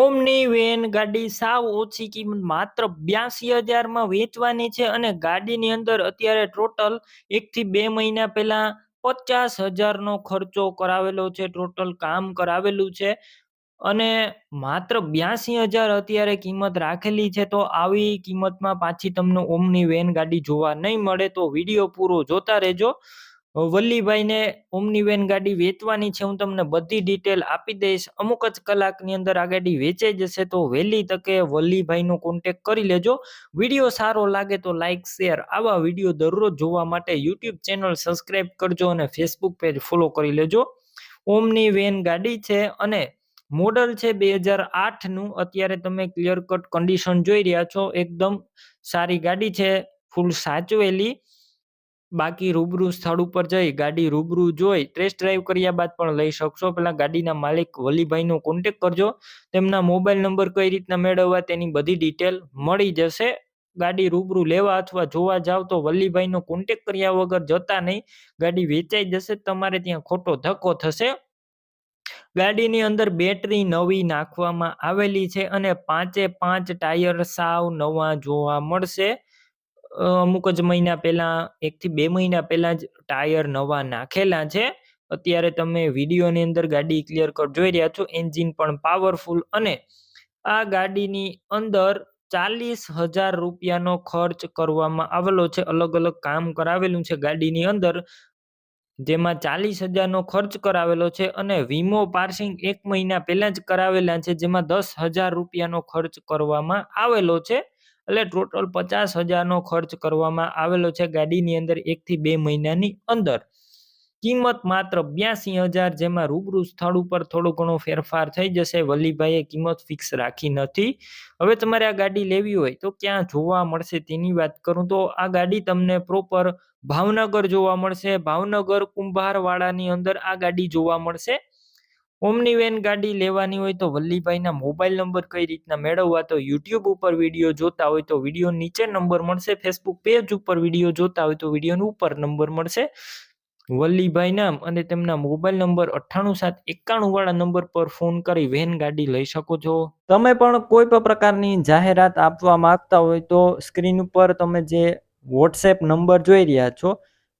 ઓમની van ગાડી સાવ ઓછી કિંમત માત્ર બ્યાસી હજારમાં વેચવાની છે અને ગાડીની અંદર અત્યારે ટોટલ એકથી બે મહિના પહેલા પચાસ હજારનો ખર્ચો કરાવેલો છે, ટોટલ કામ કરાવેલું છે. અને માત્ર બ્યાસી હજાર અત્યારે કિંમત રાખેલી છે, તો આવી કિંમતમાં પાછી તમને ઓમની વેન ગાડી જોવા નહીં મળે તો વીડિયો પૂરો જોતા રહેજો. વલ્લીભાઈને ઓમની વેન ગાડી વેચવાની છે, હું તમને બધી ડિટેલ આપી દઈશ. અમુક જ કલાકની અંદર આ ગાડી વેચાઈ જશે, તો વહેલી તકે વલ્લીભાઈનો કોન્ટેક કરી લેજો. વીડિયો સારો લાગે તો લાઇક શેર આવા વીડિયો દરરોજ જોવા માટે યુટ્યુબ ચેનલ સબસ્ક્રાઈબ કરજો અને ફેસબુક પેજ ફોલો કરી લેજો. ઓમની વેન ગાડી છે અને મોડલ છે બે હજાર આઠનું. અત્યારે તમે ક્લિયર કટ કન્ડિશન જોઈ રહ્યા છો. એકદમ સારી ગાડી છે ફૂલ સાચવેલી. બાકી રૂબરૂ સ્થળ ઉપર જઈ ગાડી રૂબરૂ જોઈ ટેસ્ટ ડ્રાઈવ કર્યા બાદ પણ લઈ શકશો. પેલા ગાડીના માલિક વલીભાઈનો કોન્ટેક કરજો. તેમના મોબાઈલ નંબર કઈ રીતના મેળવવા તેની બધી ડિટેલ મળી જશે. ગાડી રૂબરૂ લેવા અથવા જોવા જાવ તો વલ્લીભાઈનો કોન્ટેક કર્યા વગર જતા નહીં. ગાડી વેચાઈ જશે, તમારે ત્યાં ખોટો ધક્કો થશે. ગાડીની અંદર બેટરી નવી નાખવામાં આવેલી છે અને પાંચે પાંચ ટાયર સાવ નવા જોવા મળશે. અમુક જ મહિના પહેલા એકથી બે મહિના પહેલા જ ટાયર નવા નાખેલા છે. અત્યારે તમે વિડીયોની અંદર ગાડી ક્લિયર કટ જોઈ રહ્યા છો, એન્જિન પણ પાવરફુલ અને આ ગાડીની અંદર ચાલીસ હજાર રૂપિયાનો ખર્ચ કરવામાં આવેલો છે. અલગ અલગ કામ કરાવેલું છે ગાડીની અંદર, જેમાં ચાલીસ હજારનો ખર્ચ કરાવેલો છે અને વીમો પાર્સિંગ એક મહિના પહેલા જ કરાવેલા છે, જેમાં દસ હજાર રૂપિયાનો ખર્ચ કરવામાં આવેલો છે. એટલે ટોટલ પચાસ હજારનો ખર્ચ કરવામાં આવેલો છે ગાડીની અંદર એકથી બે મહિનાની અંદર. કિંમત માત્ર બ્યાસી હજાર જેમાં રૂબરૂ સ્થળ ઉપર થોડો ઘણો ફેરફાર થઈ જશે. વલ્લીભાઈએ કિંમત ફિક્સ રાખી નથી. હવે તમારે આ ગાડી લેવી હોય તો ક્યાં જોવા મળશે તેની વાત કરું તો આ ગાડી તમને પ્રોપર ભાવનગર જોવા મળશે. ભાવનગર કુંભારવાડાની અંદર આ ગાડી જોવા મળશે. ઓમની વેન ગાડી લેવાની હોય તો વલ્લીભાઈના મોબાઈલ નંબર કઈ રીતના મેળવવા તો યુટ્યુબ ઉપર વીડિયો જોતા હોય તો વીડિયો નીચે નંબર મળશે. ફેસબુક પેજ ઉપર વીડિયો જોતા હોય તો વિડીયોનો ઉપર નંબર મળશે. વલ્લીભાઈ નામ અને તેમના મોબાઈલ નંબર અઠ્ઠાણું સાત એકાણું વાળા નંબર પર ફોન કરી વેન ગાડી લઈ શકો છો. તમે પણ કોઈ પણ પ્રકારની જાહેરાત આપવા માંગતા હોય તો સ્ક્રીન ઉપર તમે જે વોટ્સએપ નંબર જોઈ રહ્યા છો